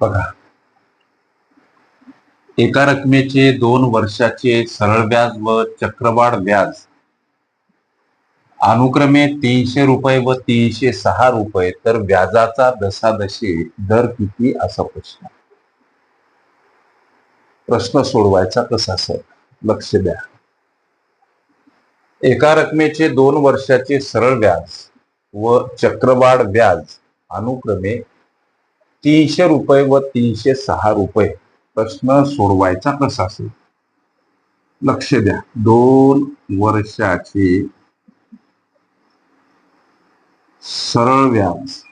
बघा. एका रकमेचे दोन वर्षाचे सरळ व्याज व चक्रवाढ व्याज. अनुक्रमे तीनशे रुपये व तीनशे सहा रुपये तर व्याजाचा दशादशी दर किती असा प्रश्न. प्रश्न सोडवायचा कसा सर? लक्ष द्या. एका रकमेचे दोन वर्षाचे सरळ व्याज व चक्रवाढ व्याज अनुक्रमे तीनशे रुपये व तीनशे सहा रुपये. प्रश्न सोडवायचा कसा असेल? लक्ष द्या. दोन वर्षाचे सरळ व्याज.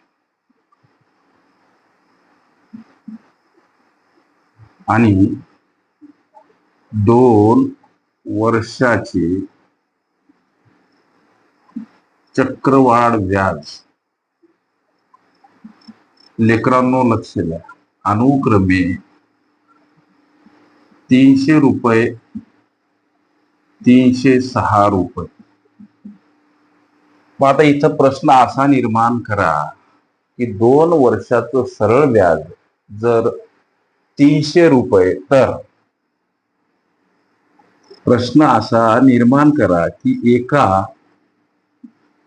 आणि दोन वर्षाचे चक्रवाढ व्याज. लेकरांनो लक्ष द्या. अनुक्रमे तीनशे रुपये तीनशे सहा रुपये. मग आता इथं प्रश्न असा निर्माण करा की दोन वर्षाचं सरळ व्याज जर तीनशे रुपये तर प्रश्न असा निर्माण करा की एका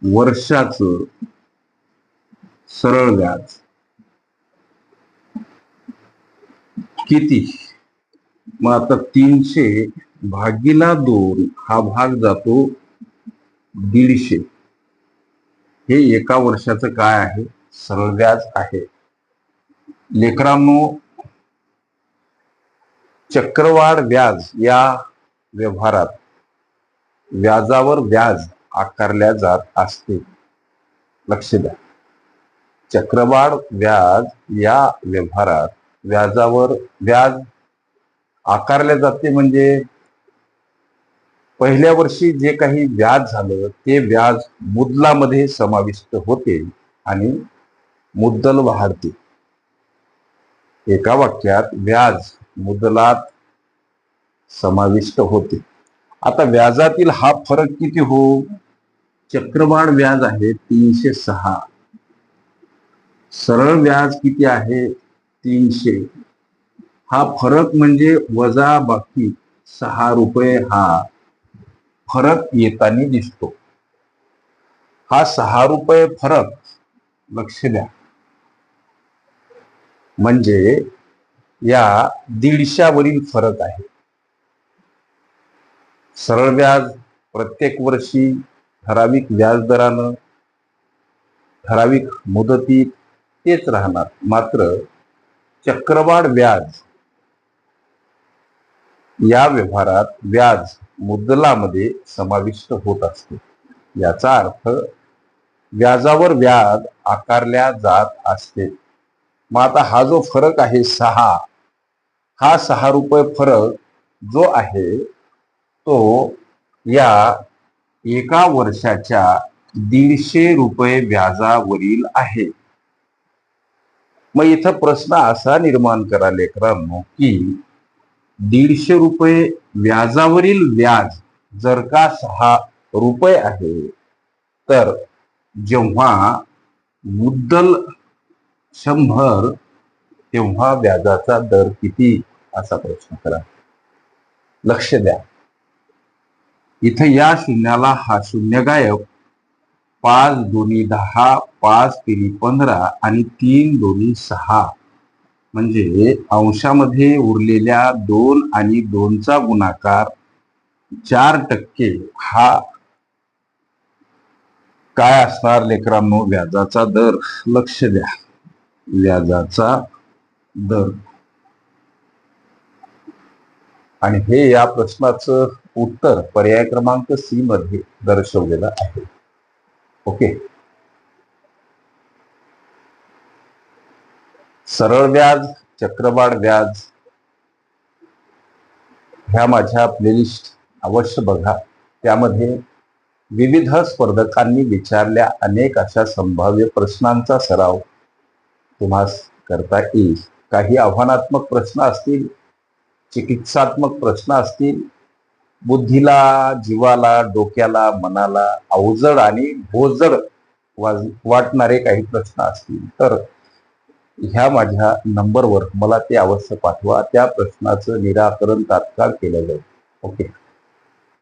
वर्षाचं सरळ व्याज किती? मग आता तीनशे भागीला दोन हा भाग जातो दीडशे. हे एका वर्षाचं काय आहे? सरळ व्याज आहे. लेकरांनो चक्रवाढ व्याज या व्यवहारात व्याजावर व्याज आकारल्या जात असते. लक्ष द्या. चक्रवाढ व्याज या व्यवहारात व्याजावर व्याज आकारले जाते म्हणजे पहिल्या वर्षी जे काही व्याज झालं ते व्याज मुद्दलामध्ये समाविष्ट होते आणि मुद्दल वाढते. एका वाक्यात व्याज मुद्दलात समाविष्ट होते. आता व्याजातील हा फरक किती हो? चक्रवाढ व्याज आहे तीनशे सहा. सरळ व्याज किती आहे? तीनशे. हा फरक म्हणजे वजा बाकी सहा रुपये हा फरक येताना दिसतो. हा सहा रुपये फरक लक्ष द्या. म्हणजे या दीडशावरील फरक आहे. सरळ व्याज प्रत्येक वर्षी ठराविक व्याज दरानं ठराविक मुदतीत तेच राहणार. मात्र चक्रवाढ व्याज. या व्यवहारात व्याज मुद्दलामध्ये समाविष्ट होत असते. याचा अर्थ व्याजावर व्याज आकारल्या जात असते. मग आता हा जो फरक आहे सहा हा सहा रुपये फरक जो आहे तो या एका वर्षाच्या दीडशे रुपये व्याजावरील आहे. मग इथं प्रश्न असा निर्माण करा लेकरांनो की दीडशे रुपये व्याजावरील व्याज जर का सहा रुपये आहे तर जेव्हा मुद्दल शंभर तेव्हा व्याजाचा दर किती? असा प्रश्न करा. लक्ष द्या. इथं या शून्याला हा शून्य गायब. पाच दोन्ही दहा पाच तिन्ही पंधरा आणि तीन दोन्ही सहा. म्हणजे अंशामध्ये उरलेल्या दोन आणि दोनचा गुणाकार चार टक्के हा काय असणार लेकरांनो? व्याजाचा दर. लक्ष द्या. व्याजाचा दर. आणि हे या प्रश्नाचं उत्तर पर्याय क्रमांक सी मध्ये दर्शवलेलं आहे. ओके. सरळ व्याज चक्रवाढ व्याज ह्या माझ्या प्लेलिस्ट अवश्य बघा. त्यामध्ये विविध स्पर्धकांनी विचारल्या अनेक अशा संभाव्य प्रश्नांचा सराव तुम्हास करता येईल. काही आव्हानात्मक प्रश्न असतील चिकित्सात्मक प्रश्न असतील बुद्धीला जीवाला डोक्याला मनाला अवजड आणि भोजड वाज- वाटणारे काही प्रश्न असतील तर ह्या माझ्या नंबरवर मला ते अवश्य पाठवा. त्या प्रश्नाचं निराकरण तात्काळ केलं जाईल. ओके.